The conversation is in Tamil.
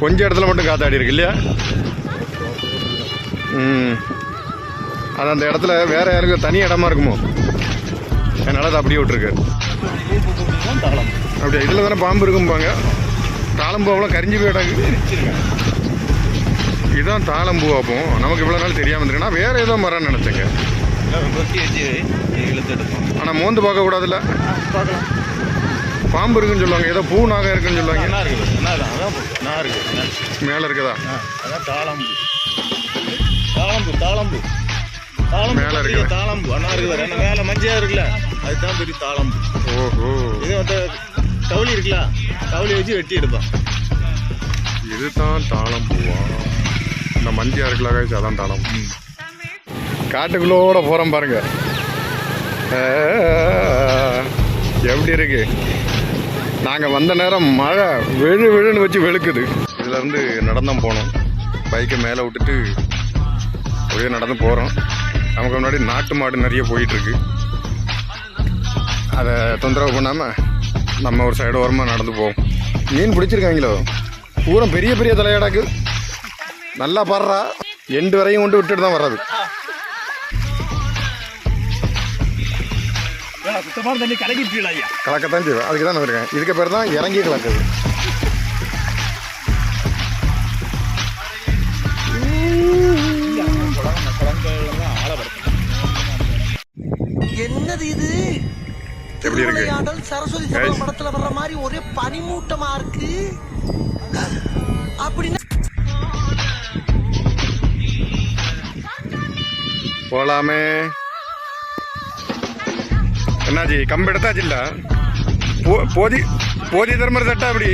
கொஞ்சம் இடத்துல மட்டும் காத்தாடி இருக்கு இல்லையா? ம். அது அந்த இடத்துல வேற யாருக்கும் தனி இடமா இருக்குமோ? அதனால அதை அப்படியே விட்டுருக்கு. தாளம் அப்படியா இதில் தானே பாம்பு இருக்கும்பாங்க? தாளம்பூ அவ்வளோ கரிஞ்சு போய் கிடக்கு இதுதான் தாளம்பூ அப்போ. நமக்கு இவ்வளோ நாள் தெரியாமல் இருந்துருக்குன்னா வேற ஏதோ மரம்னு நினச்சேங்க. ஆனால் மோந்து பார்க்கக்கூடாதுல்ல? பார்க்கலாம். பாம்பு இருக்குன்னு சொல்லுவாங்க. ஏதோ பூ நாகம் இருக்குன்னு சொல்லுவாங்க. என்ன இருக்குது. என்ன தான் அதான் என்ன இருக்குது. மேலே இருக்குதா? அதான் தாளம்பு. தாளம்பு தாளம்பு. தாளம்பு மேல இருக்குது. தாளம்பு. அண்ணா இருக்குது. என்ன மேல மஞ்சள் இருக்குல்ல? அதுதான் பெரிய தாளம்பு. ஓஹோ. இது வந்து கவுளி இருக்குல்ல? கவுளி வச்சு வெட்டி எடுப்போம் இதுதான் தாளம்பூவா? இந்த மந்தியா இருக்குல்ல guys, அதான் தாளம் காட்டுக்குள்ளோட போகிறோம் பாருங்க. ஆ, எப்படி இருக்கு? நாங்கள் வந்த நேரம் மழை விழு விழுன்னு வச்சு வெளுக்குது. இதுலேருந்து இருந்து போனோம் பைக்கை மேலே விட்டுட்டு அப்படியே நடந்து போகிறோம் நமக்கு முன்னாடி நாட்டு மாடு நிறைய போயிட்டுருக்கு. அதை தொந்தரவு பண்ணாமல் நம்ம ஒரு சைடு ஓரமாக நடந்து போவோம். மீன் பிடிச்சிருக்காங்களோ? பூரம் பெரிய பெரிய தலையடாக்கு. நல்லா பாடுறா. எண்டு வரையும் கொண்டு விட்டுட்டு தான் வர்றது. சுத்தமான தண்ணி கலக்கிட்டு ஐயா? கலக்கத்தான் செய்வேன். அதுக்கு தான் இருக்கேன். இதுக்கு பேர் தான் இறங்கி கலக்குது. என்னது இது? எப்படி இருக்கு? திருவிளையாடல் சரஸ்வதி. படத்துல வர்ற மாதிரி ஒரே பனிமூட்டமா இருக்கு. அப்படின்னா போகலாமே என்னாச்சு கம்பு எடுத்தாச்சு இல்ல? போ போதி போதி தர்மர் தட்டா அப்படி?